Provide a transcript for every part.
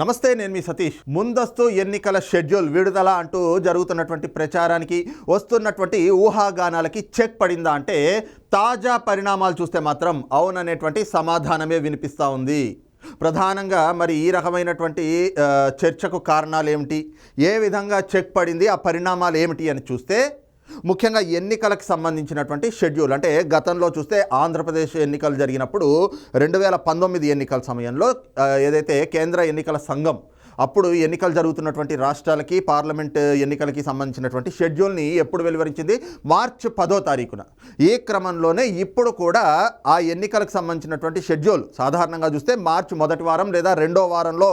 నమస్తే నేను మీ సతీష్. ముందస్తు ఎన్నికల షెడ్యూల్ విడుదల అంటూ జరుగుతున్నటువంటి ప్రచారానికి వస్తున్నటువంటి ఊహాగానాలకి చెక్ పడిందా అంటే తాజా పరిణామాలు చూస్తే మాత్రం అవుననేటువంటి సమాధానమే వినిపిస్తూ ఉంది. ప్రధానంగా మరి ఈ రకమైనటువంటి చర్చకు కారణాలు ఏమిటి? ఏ విధంగా చెక్ పడింది? ఆ పరిణామాలు ఏమిటి అని చూస్తే ముఖ్యంగా ఎన్నికలకు సంబంధించినటువంటి షెడ్యూల్. అంటే గతంలో చూస్తే ఆంధ్రప్రదేశ్ ఎన్నికలు జరిగినప్పుడు రెండు వేల పంతొమ్మిది ఎన్నికల సమయంలో ఏదైతే కేంద్ర ఎన్నికల సంఘం అప్పుడు ఎన్నికలు జరుగుతున్నటువంటి రాష్ట్రాలకి పార్లమెంట్ ఎన్నికలకి సంబంధించినటువంటి షెడ్యూల్ని ఎప్పుడు వెలువరించింది? మార్చి పదో తారీఖున. ఈ క్రమంలోనే ఇప్పుడు కూడా ఆ ఎన్నికలకు సంబంధించినటువంటి షెడ్యూల్ సాధారణంగా చూస్తే మార్చి మొదటి వారం లేదా రెండో వారంలో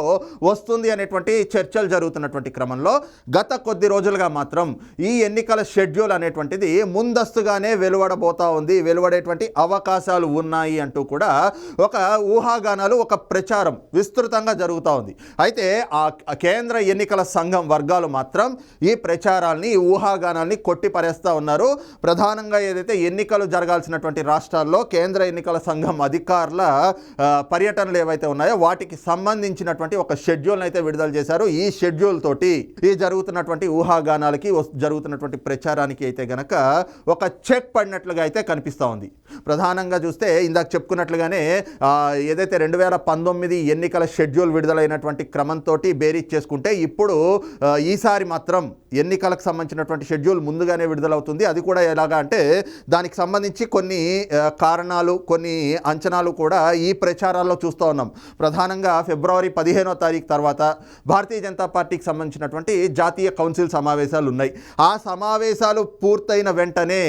వస్తుంది అనేటువంటి చర్చలు జరుగుతున్నటువంటి క్రమంలో గత కొద్ది రోజులుగా మాత్రం ఈ ఎన్నికల షెడ్యూల్ అనేటువంటిది ముందస్తుగానే వెలువడబోతా ఉంది వెలువడేటువంటి అవకాశాలు ఉన్నాయి అంటూ కూడా ఒక ఊహాగానాలు ఒక ప్రచారం విస్తృతంగా జరుగుతూ ఉంది. అయితే ఆ కేంద్ర ఎన్నికల సంఘం వర్గాలు మాత్రం ఈ ప్రచారాల్ని ఈ ఊహాగానాల్ని కొట్టిపరేస్తూ ఉన్నారు. ప్రధానంగా ఏదైతే ఎన్నికలు జరగాల్సినటువంటి రాష్ట్రాల్లో కేంద్ర ఎన్నికల సంఘం అధికారుల పర్యటనలు ఏవైతే ఉన్నాయో వాటికి సంబంధించినటువంటి ఒక షెడ్యూల్ని అయితే విడుదల చేశారు. ఈ షెడ్యూల్ తోటి ఈ జరుగుతున్నటువంటి ఊహాగానాలకి జరుగుతున్నటువంటి ప్రచారానికి అయితే గనక ఒక చెక్ పడినట్లుగా అయితే కనిపిస్తూ ఉంది. ప్రధానంగా చూస్తే ఇందాక చెప్పుకున్నట్లుగానే ఏదైతే రెండు వేల పంతొమ్మిది ఎన్నికల షెడ్యూల్ విడుదలైనటువంటి క్రమంతో బేరీజ్ చేసుకుంటే ఇప్పుడు ఈసారి మాత్రం ఎన్నికలకు సంబంధించినటువంటి షెడ్యూల్ ముందుగానే విడుదలవుతుంది. అది కూడా ఎలాగా అంటే దానికి సంబంధించి కొన్ని కారణాలు కొన్ని అంచనాలు కూడా ఈ ప్రచారాల్లో చూస్తూ ఉన్నాం. ప్రధానంగా ఫిబ్రవరి పదిహేనో తారీఖు తర్వాత భారతీయ జనతా పార్టీకి సంబంధించినటువంటి జాతీయ కౌన్సిల్ సమావేశాలు ఉన్నాయి. ఆ సమావేశాలు పూర్తయిన వెంటనే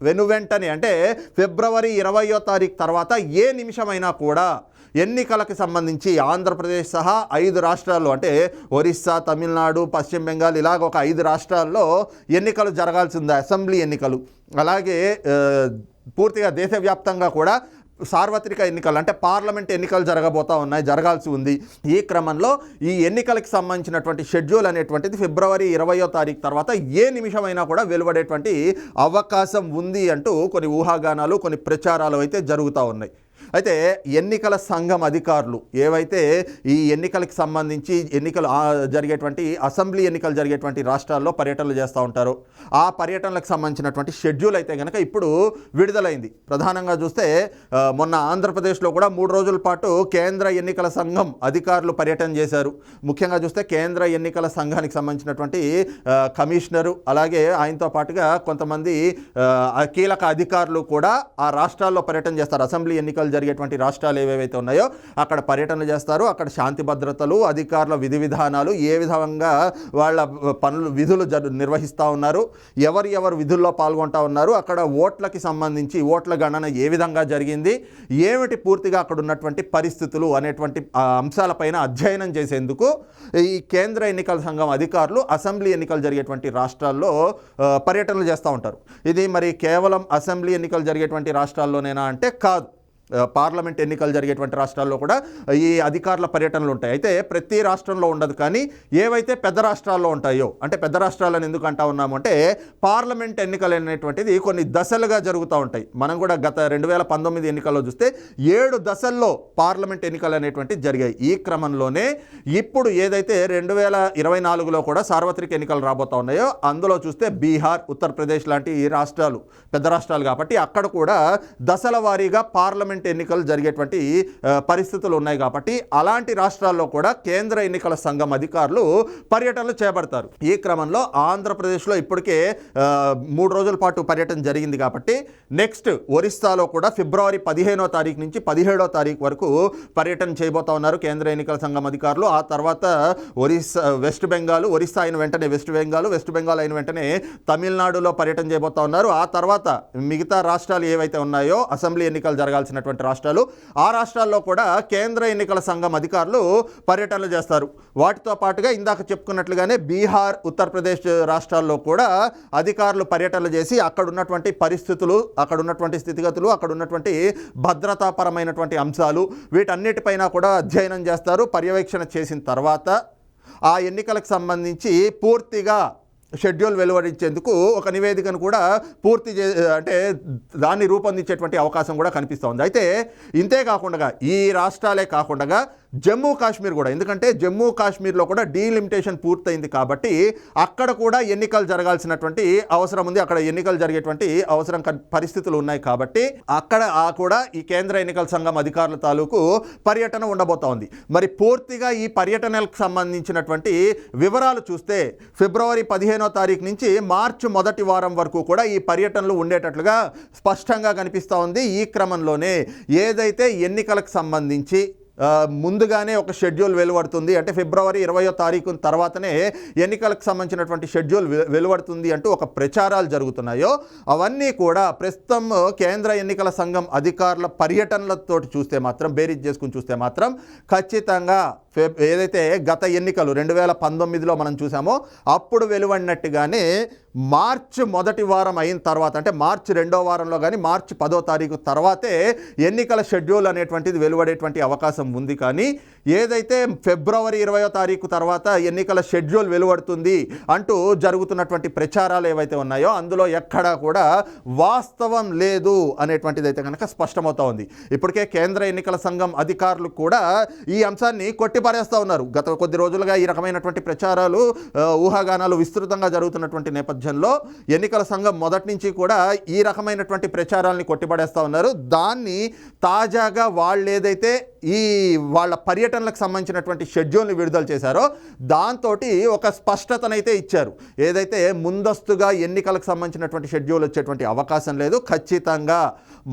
వెను వెంటనే అంటే ఫిబ్రవరి ఇరవయో తారీఖు తర్వాత ఏ నిమిషమైనా కూడా ఎన్నికలకు సంబంధించి ఆంధ్రప్రదేశ్ సహా ఐదు రాష్ట్రాల్లో అంటే ఒరిస్సా తమిళనాడు పశ్చిమ బెంగాల్ ఇలాగ ఒక ఐదు రాష్ట్రాల్లో ఎన్నికలు జరగాల్సి ఉంది అసెంబ్లీ ఎన్నికలు. అలాగే పూర్తిగా దేశవ్యాప్తంగా కూడా సార్వత్రిక ఎన్నికలు అంటే పార్లమెంట్ ఎన్నికలు జరగబోతా ఉన్నాయి జరగాల్సి ఉంది. ఈ క్రమంలో ఈ ఎన్నికలకు సంబంధించినటువంటి షెడ్యూల్ అనేటువంటిది ఫిబ్రవరి ఇరవయో తారీఖు తర్వాత ఏ నిమిషమైనా కూడా వెలువడేటువంటి అవకాశం ఉంది అంటూ కొన్ని ఊహాగానాలు కొన్ని ప్రచారాలు అయితే జరుగుతూ ఉన్నాయి. అయితే ఎన్నికల సంఘం అధికారులు ఏవైతే ఈ ఎన్నికలకు సంబంధించి ఎన్నికలు జరిగేటువంటి అసెంబ్లీ ఎన్నికలు జరిగేటువంటి రాష్ట్రాల్లో పర్యటనలు చేస్తూ ఉంటారు. ఆ పర్యటనలకు సంబంధించినటువంటి షెడ్యూల్ అయితే కనుక ఇప్పుడు విడుదలైంది. ప్రధానంగా చూస్తే మొన్న ఆంధ్రప్రదేశ్లో కూడా మూడు రోజుల పాటు కేంద్ర ఎన్నికల సంఘం అధికారులు పర్యటన చేశారు. ముఖ్యంగా చూస్తే కేంద్ర ఎన్నికల సంఘానికి సంబంధించినటువంటి కమిషనరు అలాగే ఆయనతో పాటుగా కొంతమంది కీలక అధికారులు కూడా ఆ రాష్ట్రాల్లో పర్యటన చేస్తారు. అసెంబ్లీ ఎన్నికలు జరిగేటువంటి రాష్ట్రాలు ఏవేవైతే ఉన్నాయో అక్కడ పర్యటనలు చేస్తారు. అక్కడ శాంతి భద్రతలు అధికారుల విధి విధానాలు ఏ విధంగా వాళ్ళ పనులు విధులు నిర్వహిస్తూ ఉన్నారు. ఎవరు ఎవరు విధుల్లో పాల్గొంటా ఉన్నారు. అక్కడ ఓట్లకి సంబంధించి ఓట్ల గణన ఏ విధంగా జరిగింది? ఏమిటి పూర్తిగా అక్కడ ఉన్నటువంటి పరిస్థితులు అనేటువంటి అంశాలపైన అధ్యయనం చేసేందుకు ఈ కేంద్ర ఎన్నికల సంఘం అధికారులు అసెంబ్లీ ఎన్నికలు జరిగేటువంటి రాష్ట్రాల్లో పర్యటనలు చేస్తూ ఉంటారు. ఇది మరి కేవలం అసెంబ్లీ ఎన్నికలు జరిగేటువంటి రాష్ట్రాల్లోనేనా అంటే కాదు. పార్లమెంట్ ఎన్నికలు జరిగేటువంటి రాష్ట్రాల్లో కూడా ఈ అధికారుల పర్యటనలు ఉంటాయి. అయితే ప్రతి రాష్ట్రంలో ఉండదు కానీ ఏవైతే పెద్ద రాష్ట్రాల్లో ఉంటాయో అంటే పెద్ద రాష్ట్రాలను ఎందుకు అంటా ఉన్నాము అంటే పార్లమెంట్ ఎన్నికలు అనేటువంటిది కొన్ని దశలుగా జరుగుతూ ఉంటాయి. మనం కూడా గత రెండు వేల పంతొమ్మిది ఎన్నికల్లో చూస్తే ఏడు దశల్లో పార్లమెంట్ ఎన్నికలు అనేటువంటివి జరిగాయి. ఈ క్రమంలోనే ఇప్పుడు ఏదైతే రెండు వేల ఇరవై నాలుగులో కూడా సార్వత్రిక ఎన్నికలు రాబోతా ఉన్నాయో అందులో చూస్తే బీహార్ ఉత్తరప్రదేశ్ లాంటి ఈ రాష్ట్రాలు పెద్ద రాష్ట్రాలు కాబట్టి అక్కడ కూడా దశల వారీగా పార్లమెంట్ ఎన్నికలు జరిగేటువంటి పరిస్థితులు ఉన్నాయి కాబట్టి అలాంటి రాష్ట్రాల్లో కూడా కేంద్ర ఎన్నికల సంఘం అధికారులు పర్యటనలు చేపడతారు. ఈ క్రమంలో ఆంధ్రప్రదేశ్లో ఇప్పటికే మూడు రోజుల పాటు పర్యటన జరిగింది కాబట్టి నెక్స్ట్ ఒరిస్సాలో కూడా ఫిబ్రవరి పదిహేనో తారీఖు నుంచి పదిహేడో తారీఖు వరకు పర్యటన చేయబోతా ఉన్నారు కేంద్ర ఎన్నికల సంఘం అధికారులు. ఆ తర్వాత ఒరిస్సా వెస్ట్ బెంగాల్ ఒరిస్సా అయిన వెంటనే వెస్ట్ బెంగాల్ వెస్ట్ బెంగాల్ అయిన వెంటనే తమిళనాడులో పర్యటన చేయబోతా ఉన్నారు. ఆ తర్వాత మిగతా రాష్ట్రాలు ఏవైతే ఉన్నాయో అసెంబ్లీ ఎన్నికలు జరగాల్సినటువంటి రాష్ట్రాలు ఆ రాష్ట్రాల్లో కూడా కేంద్ర ఎన్నికల సంఘం అధికారులు పర్యటనలు చేస్తారు. వాటితో పాటుగా ఇందాక చెప్పుకున్నట్లుగానే బీహార్ ఉత్తరప్రదేశ్ రాష్ట్రాల్లో కూడా అధికారులు పర్యటనలు చేసి అక్కడ ఉన్నటువంటి పరిస్థితులు అక్కడ ఉన్నటువంటి స్థితిగతులు అక్కడ ఉన్నటువంటి భద్రతాపరమైనటువంటి అంశాలు వీటన్నిటిపైన కూడా అధ్యయనం చేస్తారు. పర్యవేక్షణ చేసిన తర్వాత ఆ ఎన్నికలకు సంబంధించి పూర్తిగా షెడ్యూల్ వెలువరించేందుకు ఒక నివేదికను కూడా పూర్తి చే అంటే దాన్ని రూపొందించేటువంటి అవకాశం కూడా కనిపిస్తోంది. అయితే ఇంతే కాకుండా ఈ రాష్ట్రాలే కాకుండా జమ్మూ కాశ్మీర్ కూడా ఎందుకంటే జమ్మూ కాశ్మీర్లో కూడా డీలిమిటేషన్ పూర్తయింది కాబట్టి అక్కడ కూడా ఎన్నికలు జరగాల్సినటువంటి అవసరం ఉంది. అక్కడ ఎన్నికలు జరిగేటువంటి అవసరం కన్- పరిస్థితులు ఉన్నాయి కాబట్టి అక్కడ ఆ కూడా ఈ కేంద్ర ఎన్నికల సంఘం అధికారుల తాలూకు పర్యటన ఉండబోతోంది. మరి పూర్తిగా ఈ పర్యటనలకు సంబంధించినటువంటి వివరాలు చూస్తే ఫిబ్రవరి పదిహేను తారీఖు నుంచి మార్చి మొదటి వారం వరకు కూడా ఈ పర్యటనలు ఉండేటట్లుగా స్పష్టంగా కనిపిస్తూ ఉంది ఈ క్రమంలోనే. ఏదైతే ఎన్నికలకు సంబంధించి ముందుగానే ఒక షెడ్యూల్ వెలువడుతుంది. అంటే ఫిబ్రవరి ఇరవయో తారీఖు తర్వాతనే ఎన్నికలకు సంబంధించినటువంటి షెడ్యూల్ వెలువడుతుంది అంటూ ఒక ప్రచారాలు జరుగుతున్నాయో అవన్నీ కూడా ప్రస్తుతం కేంద్ర ఎన్నికల సంఘం అధికారుల పర్యటనలతో చూస్తే మాత్రం బేరీజ్ చేసుకుని చూస్తే మాత్రం ఖచ్చితంగా ఏదైతే గత ఎన్నికలు రెండు వేల పంతొమ్మిదిలో మనం చూసామో అప్పుడు వెలువడినట్టుగానే మార్చి మొదటి వారం అయిన తర్వాత అంటే మార్చి రెండో వారంలో కానీ మార్చి పదో తారీఖు తర్వాతే ఎన్నికల షెడ్యూల్ అనేటువంటిది వెలువడేటువంటి అవకాశం ఉంది. కానీ ఏదైతే ఫిబ్రవరి ఇరవయో తారీఖు తర్వాత ఎన్నికల షెడ్యూల్ వెలువడుతుంది అంటూ జరుగుతున్నటువంటి ప్రచారాలు ఏవైతే ఉన్నాయో అందులో ఎక్కడా కూడా వాస్తవం లేదు అనేటువంటిది అయితే కనుక స్పష్టమవుతా ఉంది. ఇప్పటికే కేంద్ర ఎన్నికల సంఘం అధికారులు కూడా ఈ అంశాన్ని కొట్టిపారేస్తూ ఉన్నారు. గత కొద్ది రోజులుగా ఈ రకమైనటువంటి ప్రచారాలు ఊహాగానాలు విస్తృతంగా జరుగుతున్నటువంటి నేపథ్యంలో ఎన్నికల సంఘం మొదటి నుంచి కూడా ఈ రకమైనటువంటి ప్రచారాలని కొట్టిపడేస్తూ ఉన్నారు. దాన్ని తాజాగా వాళ్ళు ఏదైతే ఈ వాళ్ళ పర్యటనలకు సంబంధించినటువంటి షెడ్యూల్ని విడుదల చేశారో దాంతో ఒక స్పష్టతనైతే ఇచ్చారు. ఏదైతే ముందస్తుగా ఎన్నికలకు సంబంధించినటువంటి షెడ్యూల్ వచ్చేటువంటి అవకాశం లేదు ఖచ్చితంగా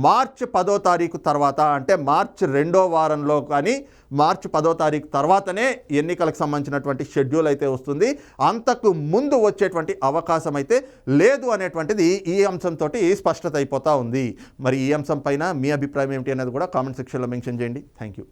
మార్చ్ పదో తారీఖు తర్వాత అంటే మార్చ్ రెండో వారంలో కానీ మార్చి పదో తారీఖు తర్వాతనే ఎన్నికలకు సంబంధించినటువంటి షెడ్యూల్ అయితే వస్తుంది. అంతకు ముందు వచ్చేటువంటి అవకాశం అయితే లేదు అనేటువంటిది ఈ అంశంతో స్పష్టత అయిపోతూ ఉంది. మరి ఈ అంశం పైన మీ అభిప్రాయం ఏమిటి అనేది కూడా కామెంట్ సెక్షన్లో మెన్షన్ చేయండి. Thank you